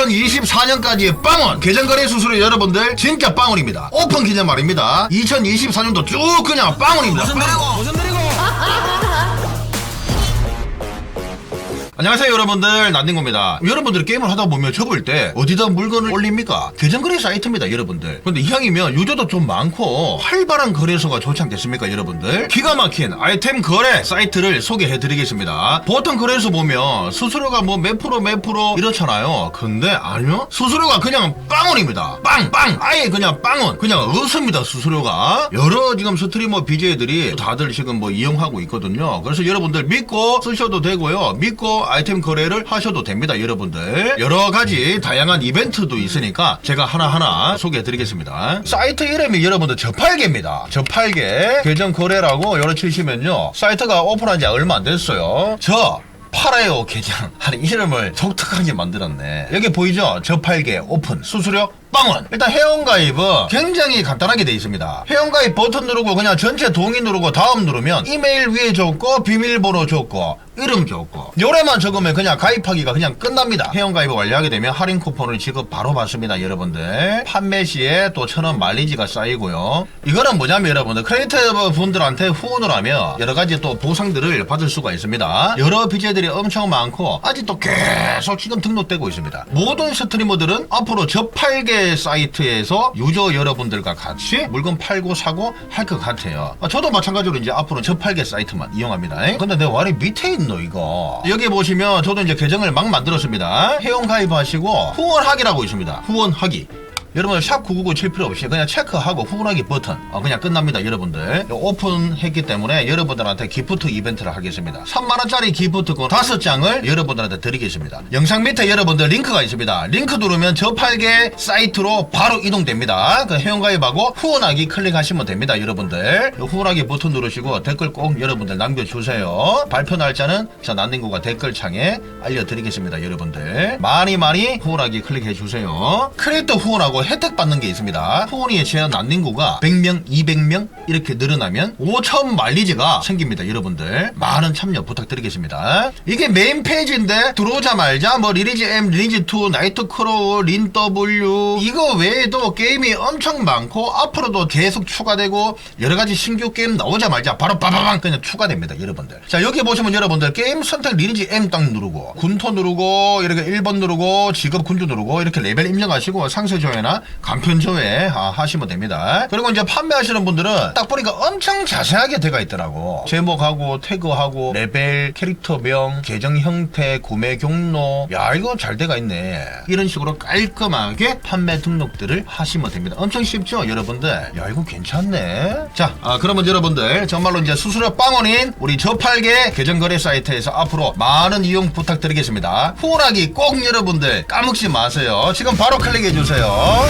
2024년까지의 빵원 계정거래 수수료 여러분들 진짜 빵원입니다. 오픈 기념 말입니다. 2024년도 쭉 그냥 빵원입니다. 빵원. 무슨 드리고 안녕하세요 여러분들. 난닝고입니다. 여러분들 게임을 하다 보면 접을 때 어디다 물건을 올립니까? 계정거래 사이트입니다 여러분들. 근데 이왕이면 유저도 좀 많고 활발한 거래소가 좋지 않겠습니까 여러분들? 기가 막힌 아이템 거래 사이트를 소개해 드리겠습니다. 보통 거래소 보면 수수료가 뭐 몇 프로 몇 프로 이렇잖아요. 근데 아니요. 수수료가 그냥 빵원입니다. 빵 빵. 아예 그냥 빵원. 그냥 없습니다 수수료가. 여러 지금 스트리머 BJ들이 다들 지금 뭐 이용하고 있거든요. 그래서 여러분들 믿고 쓰셔도 되고요. 믿고 아이템 거래를 하셔도 됩니다 여러분들. 여러 가지 다양한 이벤트도 있으니까 제가 하나하나 소개해 드리겠습니다. 사이트 이름이 여러분들 저팔계입니다. 저팔계 계정 거래라고 열어 치시면요 사이트가 오픈한 지 얼마 안 됐어요. 저 팔아요 계정. 하는 이름을 독특하게 만들었네. 여기 보이죠? 저팔계 오픈 수수료 빵원. 일단 회원가입은 굉장히 간단하게 돼 있습니다. 회원가입 버튼 누르고 그냥 전체 동의 누르고 다음 누르면 이메일 위에 적고 비밀번호 적고 이름 적고 요래만 적으면 그냥 가입하기가 그냥 끝납니다. 회원가입을 완료하게 되면 할인 쿠폰을 지급 바로 받습니다 여러분들. 판매 시에 또 천원 말리지가 쌓이고요. 이거는 뭐냐면 여러분들 크리에이터 분들한테 후원을 하면 여러 가지 또 보상들을 받을 수가 있습니다. 여러 BJ들이 엄청 많고 아직도 계속 지금 등록되고 있습니다. 모든 스트리머들은 앞으로 저팔계 사이트에서 유저 여러분들과 같이 물건 팔고 사고 할 것 같아요. 아, 저도 마찬가지로 이제 앞으로 저팔계 사이트만 이용합니다. 근데 내 말이 밑에 있노 이거. 여기 보시면 저도 이제 계정을 막 만들었습니다. 회원 가입하시고 후원하기라고 있습니다. 후원하기 여러분들 샵 9999칠 필요 없이 그냥 체크하고 후원하기 버튼. 어, 그냥 끝납니다 여러분들. 오픈했기 때문에 여러분들한테 기프트 이벤트를 하겠습니다. 3만원짜리 기프트권 5장을 여러분들한테 드리겠습니다. 영상 밑에 여러분들 링크가 있습니다. 링크 누르면 저팔계 사이트로 바로 이동됩니다. 그 회원가입하고 후원하기 클릭하시면 됩니다 여러분들. 후원하기 버튼 누르시고 댓글 꼭 여러분들 남겨주세요. 발표 날짜는 자 난닝구가 댓글창에 알려드리겠습니다 여러분들. 많이 많이 후원하기 클릭해주세요. 크리에이터 후원하고 혜택 받는 게 있습니다. 후원이 제한 난닝구가 100명 200명 이렇게 늘어나면 5천 마일리지가 생깁니다 여러분들. 많은 참여 부탁드리겠습니다. 이게 메인 페이지인데 들어오자마자 뭐 리리지 M 리리지 2 나이트 크로우 린 W 이거 외에도 게임이 엄청 많고 앞으로도 계속 추가되고 여러 가지 신규 게임 나오자마자 바로 빠바방 그냥 추가됩니다 여러분들. 자 여기 보시면 여러분들 게임 선택 리니지 M 딱 누르고 군토 누르고 이렇게 1번 누르고 직업 군주 누르고 이렇게 레벨 입력하시고 상세 조회나 간편 조회 아, 하시면 됩니다. 그리고 이제 판매하시는 분들은 딱 보니까 엄청 자세하게 돼가 있더라고. 제목하고 태그하고 레벨 캐릭터명 계정 형태 구매 경로. 야 이거 잘 돼가 있네. 이런 식으로 깔끔하게 판매 등록들을 하시면 됩니다. 엄청 쉽죠 여러분들? 야 이거 괜찮네. 자 아, 그러면 여러분들 정말로 이제 수수료 빵원인 우리 저팔계 계정거래 사이트에서 앞으로 많은 이용 부탁드리겠습니다. 후원하기 꼭 여러분들 까먹지 마세요. 지금 바로 클릭해 주세요